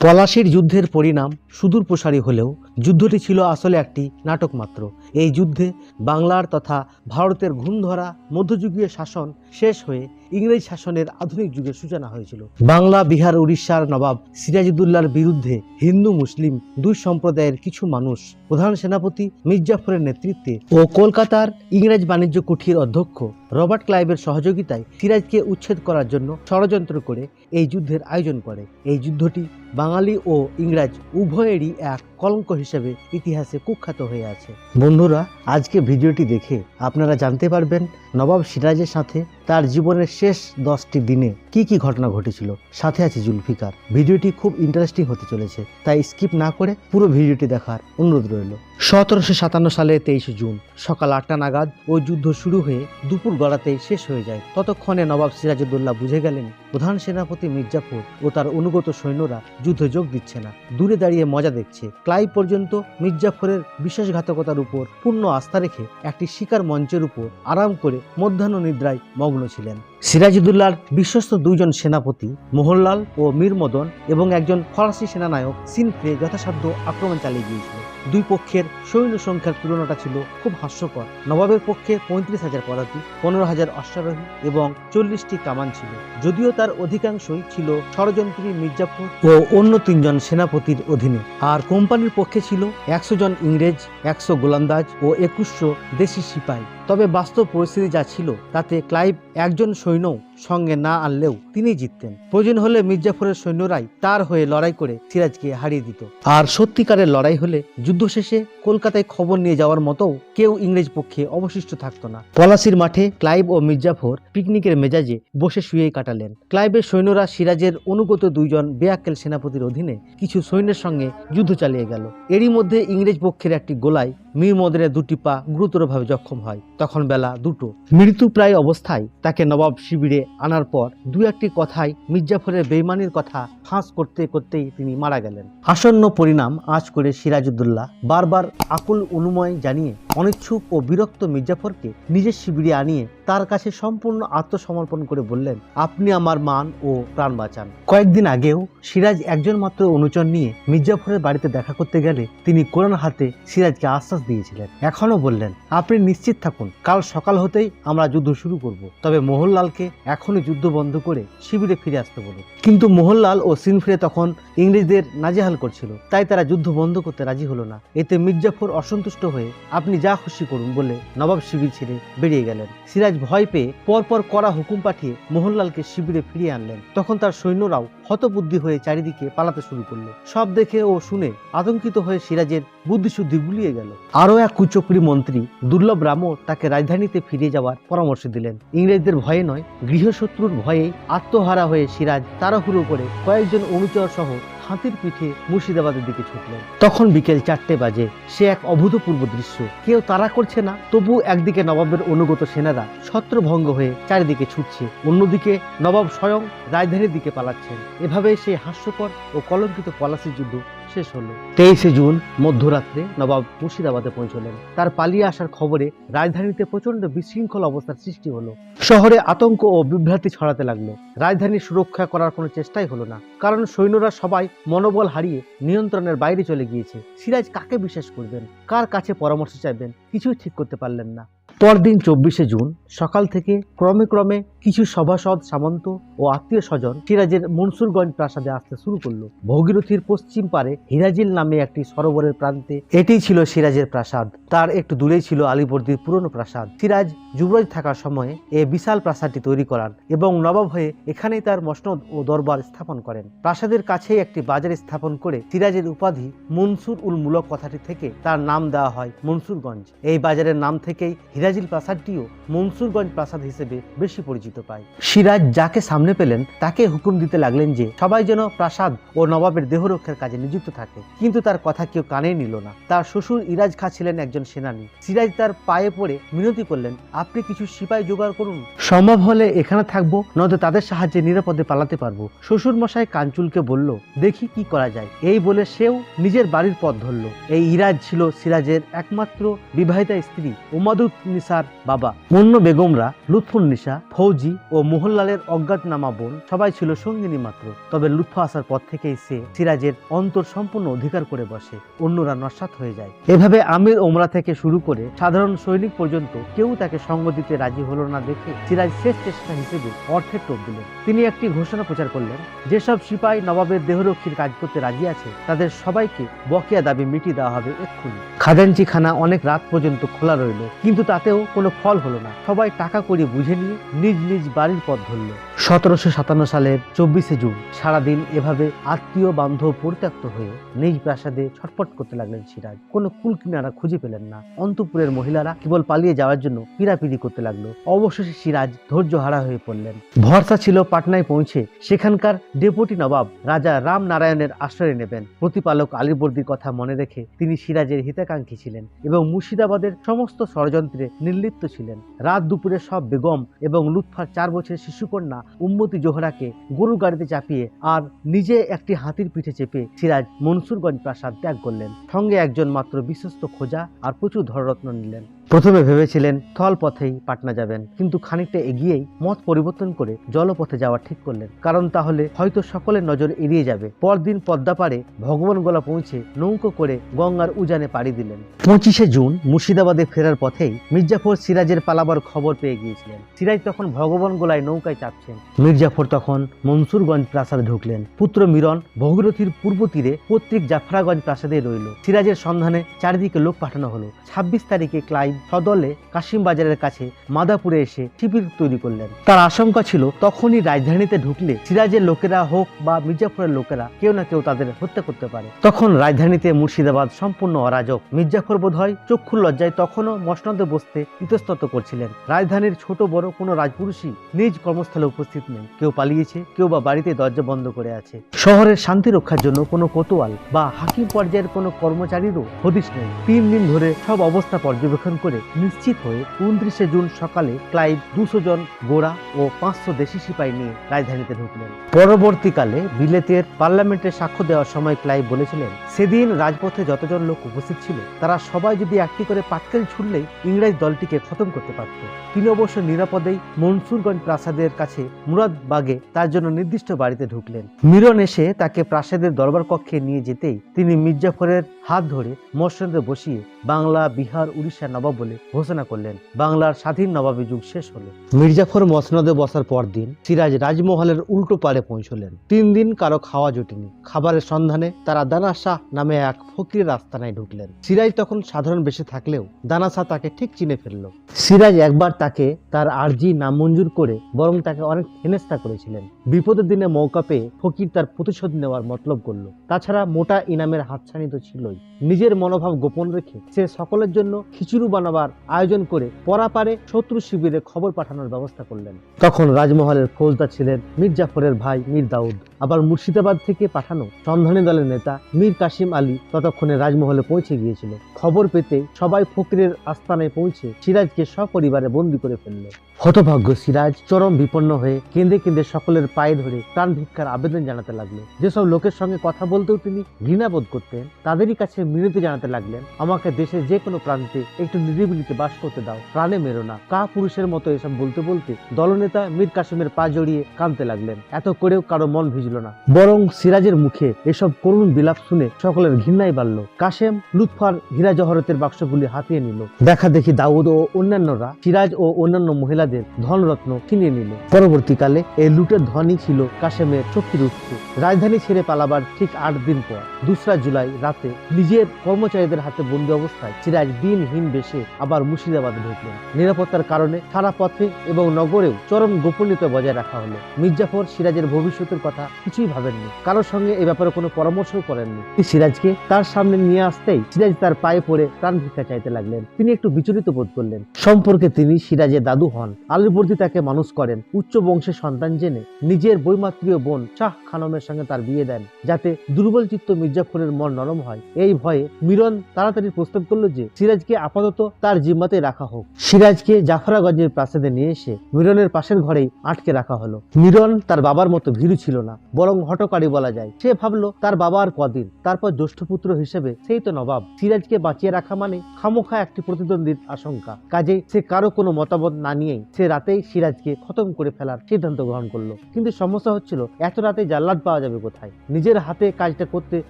পলাশির যুদ্ধের পরিণাম সুদূর প্রসারী হলেও যুদ্ধটি ছিল আসলে একটি নাটক মাত্র। এই যুদ্ধে বাংলার তথা ভারতের ঘুমধরা মধ্যযুগীয় শাসন শেষ হয়ে ইংরেজ শাসনের আধুনিক যুগের সূচনা হয়েছিল। বাংলা, বিহার, উড়িষ্যার নবাব সিরাজউদ্দৌলার বিরুদ্ধে হিন্দু, মুসলিম দুই সম্প্রদায়ের কিছু মানুষ প্রধান সেনাপতি মির্জাফরের নেতৃত্বে ও কলকাতার ইংরেজ বাণিজ্য কুঠির অধ্যক্ষ রবার্ট ক্লাইভের সহযোগিতায় সিরাজকে উচ্ছেদ করার জন্য ষড়যন্ত্র করে এই যুদ্ধের আয়োজন করে। এই যুদ্ধটি বাঙালি ও ইংরেজ উভয়েরই এক কলঙ্ক হিসেবে ইতিহাসে কুখ্যাত হয়ে আছে। বন্ধুরা, আজকে ভিডিওটি দেখে আপনারা জানতে পারবেন নবাব সিরাজের সাথে তার জীবনের শেষ দশটি দিনে কি কি ঘটনা ঘটেছিল? সাথে আছে জুলফিকার। ভিডিওটি খুব ইন্টারেস্টিং হতে চলেছে, তাই স্কিপ না করে পুরো ভিডিওটি দেখার অনুরোধ রইল। সতেরোশো সাতান্ন সালে তেইশে জুন, সকাল আটটা নাগাদ ওই যুদ্ধ শুরু হয়ে দুপুর গড়াতেই শেষ হয়ে যায়। ততক্ষণে নবাব সিরাজউদ্দৌলা বুঝে গেলেন, প্রধান সেনাপতি মির্জাফর ও তার অনুগত সৈন্যরা যুদ্ধে যোগ দিচ্ছে না। দূরে দাঁড়িয়ে মজা দেখছে। ক্লাই পর্যন্ত মির্জাফরের বিশ্বাসঘাতকতার উপর পূর্ণ আস্থা রেখে একটি শিকার মঞ্চের উপর আরাম করে মধ্যাহ্ন নিদ্রায় মগ্ন ছিলেন। সিরাজউদ্দৌলার বিশ্বস্ত দুইজন সেনাপতি, মোহনলাল ও মীর মদন এবং একজন ফরাসি সেনানায়ক সিনফ্রে যথাসাধ্য আক্রমণ চালিয়ে গিয়েছিল। দুই পক্ষের সৈন্য সংখ্যার তুলনাটা ছিল খুব হাস্যকর। নবাবের পক্ষে পঁয়ত্রিশ হাজার পদাতি পনেরো হাজার অশ্বারোহী এবং চল্লিশটি কামান ছিল। যদিও তার অধিকাংশই ছিল ষড়যন্ত্রী মির্জাফর ও অন্য তিনজন সেনাপতির অধীনে। আর কোম্পানির পক্ষে ছিল একশো জন ইংরেজ, একশো গোলন্দাজ ও একুশশো দেশি সিপাহী তবে বাস্তব পরিস্থিতি যা ছিল, তাতে ক্লাইভ একজন সৈন্য সঙ্গে না আনলেও তিনি জিততেন। প্রয়োজন হলে মির্জাফরের সৈন্যরাই তার হয়ে লড়াই করে সিরাজকে হারিয়ে দিত। আর সত্যিকারের লড়াই হলে যুদ্ধ শেষে কলকাতায় খবর নিয়ে যাওয়ার মতো কেউ ইংরেজ পক্ষে অবশিষ্ট থাকতো না। পলাশির মাঠে ক্লাইভ ও মির্জাফর পিকনিকের মেজাজে বসে শুয়েই কাটালেন। ক্লাইভের সৈন্যরা সিরাজের অনুগত দুইজন বেয়াক্কেল সেনাপতির অধীনে কিছু সৈন্যের সঙ্গে যুদ্ধ চালিয়ে গেল। এরই মধ্যে ইংরেজ পক্ষের একটি গোলায় মীর মদনের দুটি পা গুরুতরভাবে জখম হয়। তখন বেলা দুটো। মৃত্যু প্রায় অবস্থায় তাকে নবাব শিবিরে আনার পর দু একটি কথায় মির্জাফরের বেইমানির কথা ফাঁস করতে করতেই তিনি মারা গেলেন। আসন্ন পরিণাম আজ করে সিরাজউদ্দৌল্লাহ বারবার আকুল অনুময় জানিয়ে অনিচ্ছুক ও বিরক্ত মির্জাফরকে নিজের শিবিরে আনিয়ে তার কাছে সম্পূর্ণ আত্মসমর্পণ করে বললেন, আপনি আমার মান ও প্রাণ বাঁচান। কয়েকদিন আগেও সিরাজ একজন মাত্র অনুচর নিয়ে মির্জাফরের বাড়িতে দেখা করতে গেলে তিনি কোরআন হাতে সিরাজকে আশ্বাস দিয়েছিলেন। এখনও বললেন, আপনি নিশ্চিত থাকুন, কাল সকাল হতেই আমরা যুদ্ধ শুরু করব। তবে মোহনলালকে এখনই যুদ্ধ বন্ধ করে শিবিরে ফিরে আসতে বলুন। কিন্তু মোহনলাল ও সিনফ্রে তখন ইংরেজদের নাজেহাল করছিল। তাই তারা যুদ্ধ বন্ধ করতে রাজি হলো না। এতে মির্জাফর অসন্তুষ্ট হয়ে, আপনি যা খুশি করুন বলে নবাব শিবির ছেড়ে বেরিয়ে গেলেন। সিরাজ ভয় পেয়ে পরপর করা হুকুম পাঠিয়ে মোহনলালকে শিবিরে ফিরিয়ে আনলেন। তখন তার সৈন্যরাও হতবুদ্ধি হয়ে চারিদিকে পালাতে শুরু করল। সব দেখে ও শুনে আতঙ্কিত হয়ে সিরাজের বুদ্ধিশুদ্ধি গুলিয়ে গেল। আরও এক কুচক্রী মন্ত্রী দুর্লভ রামও তাকে রাজধানীতে ফিরে যাওয়ার পরামর্শ দিলেন। ইংরেজদের ভয়ে নয়, গৃহশত্রুর ভয়ে আত্মহারা হয়ে সিরাজ তাড়াহুড়ো করে কয়েকজন অনুচর সহ হাতির পিঠে মুর্শিদাবাদের দিকে ছুটলেন। তখন বিকেল চারটে বাজে, সে এক অভূতপূর্ব দৃশ্য। কেউ তাড়া করছে না, তবু একদিকে নবাবের অনুগত সেনারা ছত্রভঙ্গ হয়ে চারিদিকে ছুটছে, অন্যদিকে নবাব স্বয়ং রাজধানীর দিকে পালাচ্ছেন। এভাবে সেই হাস্যকর ও কলঙ্কিত পলাশি যুদ্ধ শেষ হলো। তেইশে জুন মধ্যরাত্রে নবাব মুর্শিদাবাদে পৌঁছলেন। তার পালিয়ে আসার খবরে রাজধানীতে প্রচণ্ড বিশৃঙ্খল অবস্থার সৃষ্টি হলো। শহরে আতঙ্ক ও বিভ্রান্তি ছড়াতে লাগল। রাজধানী সুরক্ষা করার কোনো চেষ্টাই হলো না। কারণ সৈন্যরা সবাই মনোবল হারিয়ে নিয়ন্ত্রণের বাইরে চলে গিয়েছে। সিরাজ কাকে বিশ্বাস করবেন? কার কাছে পরামর্শ চাইবেন? কিছুই ঠিক করতে পারলেন না। পরদিন চব্বিশে জুন, সকাল থেকে ক্রমে ক্রমে কিছু সভাসদ, সামন্ত ও আত্মীয় স্বজন সিরাজের মনসুরগঞ্জ প্রাসাদে আসতে শুরু করল। ভগীরথীর পশ্চিম পারে হিরাজিল নামে একটি সরোবরের প্রান্তে এটিই ছিল সিরাজের প্রাসাদ। তার একটু দূরেই ছিল আলিবর্দির পুরনো প্রাসাদ। সিরাজ যুবরাজ থাকার সময়ে এ বিশাল প্রাসাদটি তৈরি করান এবং নবাব হয়ে এখানেই তার মসনদ ও দরবার স্থাপন করেন। প্রাসাদের কাছেই একটি বাজার স্থাপন করে সিরাজের উপাধি মনসুর উল মুলক কথাটি থেকে তার নাম দেওয়া হয় মনসুরগঞ্জ। এই বাজারের নাম থেকেই হিরাজিল প্রাসাদটিও মনসুরগঞ্জ প্রাসাদ হিসেবে বেশি পরিচিত পায়। সিরাজ যাকে সামনে পেলেন, তাকে হুকুম দিতে লাগলেন যে সবাই যেন প্রাসাদ ও নবাবের দেহরক্ষার কাজে নিযুক্ত থাকে। কিন্তু তার কথা কেউ কানে নিল না। তার শ্বশুর ইরাজ খা ছিলেন একজন সেনানী। সিরাজ তার পায়ে পড়ে মিনতি করলেন, আপনি কিছু সিপাই জোগাড় করুন। সম্ভব হলে এখানে থাকব, নয়তো তাদের সাহায্যে নিরাপদে পালাতে পারব। শ্বশুর মশাই কাঞ্চুলকে বলল, দেখি কি করা যায়। এই বলে সেও নিজের বাড়ির পথ ধরল। এই ইরাজ ছিল সিরাজের একমাত্র বিবাহিতা স্ত্রী, উমাদুত লুৎফুন্নিসার বাবা অন্য বেগমরা লুৎফুন্নিসা ফৌজি ও মোহনলালের অজ্ঞাতনামা বোন, সবাই ছিল সঙ্গিনী মাত্র। তবে লুৎফা আসার পর থেকেই সে সিরাজের অন্তর সম্পূর্ণ অধিকার করে বসে, অন্যরা নস্বাত হয়ে যায়। এভাবে আমির ওমরা থেকে শুরু করে সাধারণ সৈনিক পর্যন্ত কেউ তাকে সঙ্গ দিতে রাজি হলো না দেখে সিরাজ শেষ চেষ্টা হিসেবে অর্থের টোপ দিলেন। তিনি একটি ঘোষণা প্রচার করলেন, যেসব সিপাহী নবাবের দেহরক্ষীর কাজ করতে রাজি আছে, তাদের সবাইকে বকেয়া দাবি মিটিয়ে দেওয়া হবে এক্ষুনি। খাজাঞ্চিখানা অনেক রাত পর্যন্ত খোলা রইল, কিন্তু তাতেও কোনো ফল হলো না। সবাই টাকা করে বুঝে নিয়ে নিজ নিজ বাড়ির পথ ধরল। সতেরোশো সাতান্ন সালের চব্বিশে জুন, সারাদিন এভাবে আত্মীয় বান্ধব পরিত্যক্ত হয়ে নিজ প্রাসাদে ছটফট করতে লাগলেন সিরাজ। কোনো কুল কিনারা খুঁজে পেলেন না। অন্তপুরের মহিলারা কেবল পালিয়ে যাওয়ার জন্য পিড়াপিড়ি করতে লাগল। অবশেষে সিরাজ ধৈর্য হারা হয়ে পড়লেন। ভরসা ছিল পাটনায় পৌঁছে সেখানকার ডেপুটি নবাব রাজা রাম নারায়ণের আশ্রয় নেবেন। প্রতিপালক আলীবর্দীর কথা মনে রেখে তিনি সিরাজের হিতাকাঙ্ক্ষী ছিলেন এবং মুর্শিদাবাদের সমস্ত ষড়যন্ত্রে নির্লিপ্ত ছিলেন। রাত দুপুরে সব বেগম এবং লুৎফার চার বছরের শিশুকন্যা উম্মতি জোহরাকে গরু গাড়িতে চাপিয়ে আর নিজে একটি হাতির পিঠে চেপে সিরাজ মনসুরগঞ্জ প্রাসাদ ত্যাগ করলেন। সঙ্গে একজন মাত্র বিশ্বস্ত খোঁজা আর প্রচুর ধররত্ন নিলেন। প্রথমে ভেবেছিলেন স্থল পথেই পাটনা যাবেন, কিন্তু খানিকটা এগিয়েই মত পরিবর্তন করে জলপথে যাওয়া ঠিক করলেন। কারণ তাহলে হয়তো সকলের নজর এড়িয়ে যাবে। পরদিন পদ্মা পাড়ে ভগবানগোলা পৌঁছে নৌকো করে গঙ্গার উজানে পাড়ি দিলেন। পঁচিশে জুন মুর্শিদাবাদে ফেরার পথেই মির্জাফর সিরাজের পালাবার খবর পেয়ে গিয়েছিলেন। সিরাজ তখন ভগবান ভগবানগোলায় নৌকায় চাপছেন। মির্জাফর তখন মনসুরগঞ্জ প্রাসাদে ঢুকলেন। পুত্র মিরন ভগীরথীর পূর্ব তীরে পৈতৃক জাফরাগঞ্জ প্রাসাদে রইল। সিরাজের সন্ধানে চারিদিকে লোক পাঠানো হলো। ছাব্বিশ তারিখে ক্লাইভ সদলে কাশিম বাজারের কাছে মাদাপুরে এসে শিবির তৈরি করলেন। তার আশঙ্কা ছিল তখনই রাজধানীতে ঢুকলে সিরাজের লোকেরা হোক বা মির্জাফরের লোকেরা কেউ না কেউ তাদের হত্যা করতে পারে। তখন রাজধানীতে মুর্শিদাবাদ সম্পূর্ণ অরাজক। মির্জাফর বোধ হয় চক্ষুর লজ্জায় তখনও মসনদে বসতে ইতস্তত করছিলেন। রাজধানীর ছোট বড় কোনো রাজপুরুষই নিজ কর্মস্থলে উপস্থিত নেই। কেউ পালিয়েছে, কেউ বা বাড়িতে দরজা বন্ধ করে আছে। শহরের শান্তি রক্ষার জন্য কোনো কোতোয়াল বা হাকিম পর্যায়ের কোনো কর্মচারীরও হদিশ নেই। তিন দিন ধরে সব অবস্থা পর্যবেক্ষণ করে নিশ্চিত হয়ে উনত্রিশে জুন সকালে ক্লাইভ দুশো জন গোড়া ও পাঁচশো দেশি সিপাহী নিয়ে রাজধানীতে ঢুকলেন। পরবর্তীকালে বিলেতের পার্লামেন্টে সাক্ষ্য দেওয়ার সময় ক্লাইভ বলেছিলেন, সেদিন রাজপথে যতজন লোক উপস্থিত ছিল, তারা সবাই যদি একটি করে পাটকেল ছুড়লেই ইংরেজ দলটিকে খতম করতে পারত। তিনি অবশ্য নিরাপদেই মনসুরগঞ্জ প্রাসাদের কাছে মুরাদবাগে তার জন্য নির্দিষ্ট বাড়িতে ঢুকলেন। মিরন এসে তাকে প্রাসাদের দরবার কক্ষে নিয়ে যেতেই তিনি মির্জাফরের হাত ধরে মসনদে বসিয়ে বাংলা, বিহার, উড়িষ্যা নবাব বলে ঘোষণা করলেন। বাংলার স্বাধীন নবাবী যুগ শেষ হলো। মির্জাফর মসনদে বসার পর দিন সিরাজ রাজমহলের উল্টো পারে পৌঁছলেন। তিন দিন কারও খাওয়া জুটেনি। খাবারের সন্ধানে তারা দানা নামে এক ফকিরের আস্তানায় ঢুকলেন। সিরাজ তখন সাধারণ বেশে থাকলেও দানা তাকে ঠিক চিনে ফেলল। সিরাজ একবার তাকে তার আর্জি নামঞ্জুর করে বরং তাকে অনেক হেনস্থা করেছিলেন। বিপদের দিনে মৌকা পেয়ে ফকির তার প্রতিশোধ নেওয়ার মতলব করল। তাছাড়া মোটা ইনামের হাতছানি তো ছিলই। নিজের মনোভাব গোপন রেখে সে সকলের জন্য খিচুড়ি বানাবার আয়োজন করে পরাপারে শত্রু শিবিরে খবর পাঠানোর ব্যবস্থা করলেন। তখন রাজমহলের ফৌজদার ছিলেন মীর জাফরের ভাই মীর দাউদ। আবার মুর্শিদাবাদ থেকে পাঠানো সন্ধানী দলের নেতা মীর কাসিম আলী ততক্ষণে রাজমহলে পৌঁছে গিয়েছিল। খবর পেতে সবাই ফকিরের আস্তানায় পৌঁছে সিরাজকে সপরিবারে বন্দি করে ফেলল। হতভাগ্য সিরাজ চরম বিপন্ন হয়ে কেঁদে কেঁদে সকলের পায়ে ধরে প্রাণ ভিক্ষার আবেদন জানাতে লাগল যেসব লোকের সঙ্গে কথা বলতেও তিনি ঘৃণাবোধ করতেন, তাদেরই কাছে মিনতি জানাতে লাগলেন, আমাকে দেশের যে কোনো প্রান্তে একটু নিরিবিলিতে বাস করতে দাও। প্রাণে মেরো না। কা পুরুষের মতো এসব বলতে বলতে দলনেতা মীর কাসিমের পা জড়িয়ে কাঁদতে লাগলেন। এত করেও কারও মন ভিজল না। বরং সিরাজের মুখে এসব করুণ বিলাপ শুনে সকলের ঘৃণাই বাড়ল। কাশেম লুৎফার হীরা জহরতের বাক্সগুলি হাতিয়ে নিল। দেখা দেখি দাউদ ও অন্যান্যরা সিরাজ ও অন্যান্য মহিলাদের ধনরত্ন কিনে নিল। পরবর্তীকালে এই লুটের ধনই ছিল কাশেমের শক্তির উৎস। রাজধানী ছেড়ে পালাবার ঠিক আট দিন পর, দুসরা জুলাই রাতে নিজের কর্মচারীদের হাতে বন্দি অবস্থায় সিরাজ দিনহীন বেশে আবার মুর্শিদাবাদে ঢুকলেন। নিরাপত্তার কারণে সারা পথে এবং নগরেও চরম গোপনীয়তা বজায় রাখা হলো। মির্জাফর সিরাজের ভবিষ্যতের কথা কিছুই ভাবেননি। কারোর সঙ্গে এ ব্যাপারে কোনো পরামর্শও করেননি। সিরাজকে তার সামনে নিয়ে আসতেই সিরাজ তার পায়ে পড়ে প্রাণ ভিক্ষা চাইতে লাগলেন। তিনি একটু বিচলিত বোধ করলেন। সম্পর্কে তিনি সিরাজের দাদু হন। আলীবর্দী তাকে মানুষ করেন। উচ্চ বংশের সন্তান জেনে নিজের বৈমাত্রীয় বোন শাহ খানমের সঙ্গে তার বিয়ে দেন, যাতে দুর্বল চিত্ত মির্জাফরের মন নরম হয়। এই ভয়ে মিরন তাড়াতাড়ি প্রস্তাব করল যে সিরাজকে আপাতত তার জিম্মাতে রাখা হোক। সিরাজকে জাফরাগঞ্জের প্রাসাদে নিয়ে এসে মিরনের পাশের ঘরেই আটকে রাখা হলো। মিরন তার বাবার মতো ভীরু ছিল না, বরং হটকারী বলা যায়। সে ভাবলো, তার বাবা আর কদিন? তারপর তারপর জ্যেষ্ঠপুত্র হিসেবে সেই তো নবাব। সিরাজকে বাঁচিয়ে রাখা মানে খামোখা একটি প্রতিদ্বন্দ্বীর আশঙ্কা। কাজে সে কারও কোনো মতামত না নিয়েই সে রাতেই সিরাজকে খতম করে ফেলার সিদ্ধান্ত গ্রহণ করল। কিন্তু সমস্যা হচ্ছিল, এত রাতে জাল্লাদ পাওয়া যাবে কোথায়? নিজের হাতে কাজটা করতে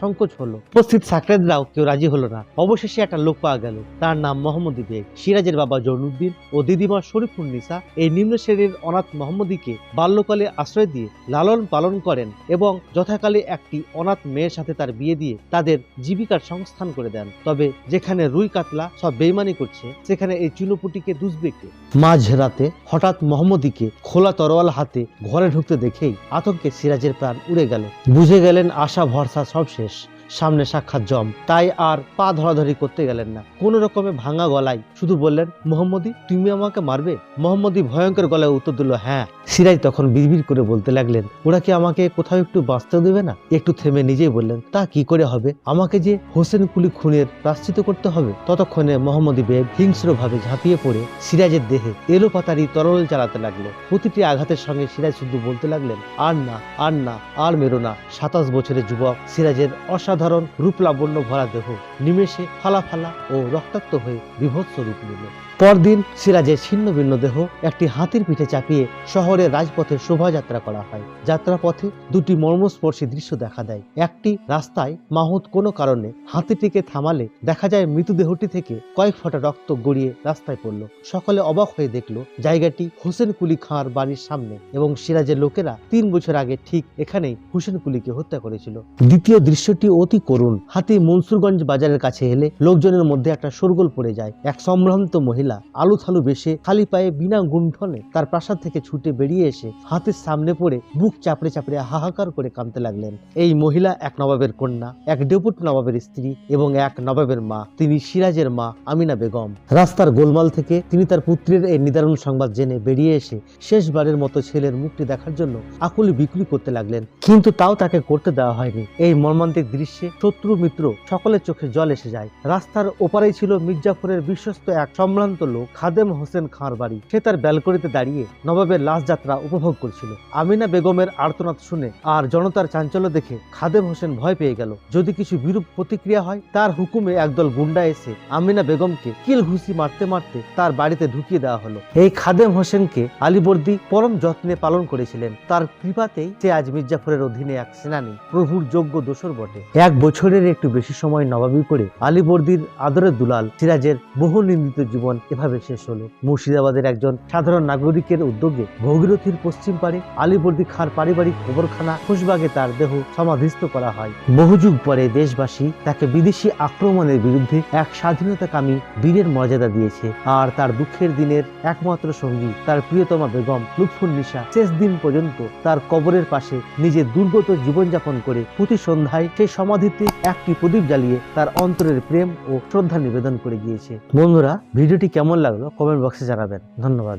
সংকোচ হলো। উপস্থিত সাকরেদরাও কেউ রাজি হলো না। অবশেষে একটা লোক পাওয়া গেল। তার নাম মোহাম্মদী বেগ সিরাজের বাবা জনুদ্দিন ও দিদিমা শরীফুন্নিসা এই নিম্ন শ্রেণির অনাথ মোহাম্মদীকে বাল্যকালে আশ্রয় দিয়ে লালন পালন করেন এবং যথাকালে একটি অনাথ মেয়ের সাথে তার বিয়ে দিয়ে তাদের জীবিকার সংস্থান করে দেন। তবে যেখানে রুই কাতলা সব বেইমানি করছে, সেখানে এই চুনোপুটিকে দুষবে কে? মাঝ রাতে হঠাৎ মোহাম্মদীকে খোলা তরোয়াল হাতে ঘরে ঢুকতে দেখেই আতঙ্কে সিরাজের প্রাণ উড়ে গেল। বুঝে গেলেন আশা ভরসা সব শেষ। সামনে সাক্ষাৎ জম। তাই আর পা ধরাধরি করতে গেলেন না। কোন রকমে ভাঙা গলায় শুধু বললেন, মোহাম্মদী, তুমি আমাকে মারবে? মোহাম্মদী ভয়ঙ্কর গলায় উত্তর দিল হ্যাঁ। সিরাজ তখন বিড়বিড় করে বলতে লাগলেন, ওরা কি আমাকে কোথাও একটু বাঁচতে দেবে না? একটু থেমে নিজেই বললেন, তা কি করে হবে? আমাকে যে হোসেন কুলি খুনের প্রাশ্চিত করতে হবে? ততক্ষণে মোহাম্মদী বেগ হিংস্রভাবে ঝাঁপিয়ে পড়ে সিরাজের দেহে। এলো পাতারি তরল চালাতে লাগল। প্রতিটি আঘাতের সঙ্গে সিরাজ শুধু বলতে লাগলেন, আর না আর না, আর মেরো না। সাতাশ বছরের যুবক সিরাজের অসাধারণ রূপলাবণ্য ভরা দেহ নিমেষে ফালা ফালা ও রক্তাক্ত হয়ে বিভৎস রূপ নিল। পরদিন সিরাজের ছিন্ন ভিন্ন দেহ একটি হাতির পিঠে চাপিয়ে শহরের রাজপথে শোভাযাত্রা করা হয়। যাত্রাপথে দুটি মর্মস্পর্শী দৃশ্য দেখা দেয়। একটি রাস্তায় মাহুত কোনো কারণে হাতিটিকে থামালে দেখা যায় মৃতদেহটি থেকে কয়েক ফোঁটা রক্ত গড়িয়ে রাস্তায় পড়ল। সকলে অবাক হয়ে দেখল, জায়গাটি হোসেন কুলি খাঁর বাড়ির সামনে এবং সিরাজের লোকেরা তিন বছর আগে ঠিক এখানেই হোসেন কুলিকে হত্যা করেছিল। দ্বিতীয় দৃশ্যটি অতি করুণ। হাতি মনসুরগঞ্জ বাজারের কাছে এলে লোকজনের মধ্যে একটা শোরগোল পড়ে যায়। এক সম্ভ্রান্ত মহিলা আলু থালু বেশে খালি পায়ে বিনা গুণ্ঠনে তার প্রাসাদ থেকে ছুটে বেরিয়ে এসে হাতের সামনে পড়ে বুক চাপড়ে চাপড়ে হাহাকার করে কাঁদতে লাগলেন। এই মহিলা এক নবাবের কন্যা, এক ডেপুট নবাবের স্ত্রী এবং এক নবাবের মা। তিনি সিরাজের মা আমিনা বেগম। রাস্তার গোলমাল থেকে তিনি তার পুত্রের এই নিদারুণ সংবাদ জেনে বেরিয়ে এসে শেষবারের মতো ছেলের মুখটি দেখার জন্য আকুল বিকুলি করতে লাগলেন। কিন্তু তাও তাকে করতে দেওয়া হয়নি। এই মর্মান্তিক দৃশ্যে শত্রু মিত্র সকলের চোখে জল এসে যায়। রাস্তার ওপারেই ছিল মির্জাফরের বিশ্বস্ত এক সম্ভ্রান্ত লোক খাদেম হোসেন খাঁর বাড়ি। সে তার ব্যালকনিতে দাঁড়িয়ে নবাবের লাশ যাত্রা উপভোগ করছিল। আমিনা বেগমের আর্তনাদ শুনে আর জনতার চাঞ্চল্য দেখে খাদেম হোসেন ভয় পেয়ে গেল। যদি কিছু বিরূপ প্রতিক্রিয়া হয়, তার হুকুমে একদল গুন্ডা এসে আমিনা বেগমকে কিল ঘুষি মারতে মারতে তার বাড়িতে ঢুকিয়ে দেওয়া হলো। এই খাদেম হোসেনকে আলীবর্দী পরম যত্নে পালন করেছিলেন। তার কৃপাতেই সে আজ মির্জাফরের অধীনে এক সেনানী, প্রভুর যোগ্য দোসর বটে। এক বছরের একটু বেশি সময় নবাবি করে আলীবর্দীর আদরের দুলাল সিরাজের বহু নিন্দিত জীবন এভাবে শেষ হলো। মুর্শিদাবাদের একজন সাধারণ নাগরিকের উদ্যোগে ভগীরথীর পশ্চিম পারে আলীবর্দী খাঁর পারিবারিক কবরখানা খুশবাগে তার দেহ সমাধিস্থ করা হয়। বহু যুগ পরে দেশবাসী তাকে বিদেশি আক্রমণের বিরুদ্ধে এক স্বাধীনতাকামী বীরের মর্যাদা দিয়েছে আর তার দুঃখের দিনের একমাত্র সঙ্গী তার প্রিয়তমা বেগম লুৎফুন্নিসা শেষ দিন পর্যন্ত তার কবরের পাশে নিজের দুর্গত জীবনযাপন করে প্রতি সন্ধ্যায় সেই সমাধিতে একটি প্রদীপ জ্বালিয়ে তার অন্তরের প্রেম ও শ্রদ্ধা নিবেদন করে গিয়েছে। বন্ধুরা, ভিডিওটি কেমন লাগল? কমেন্ট বক্সে জানাবেন। ধন্যবাদ।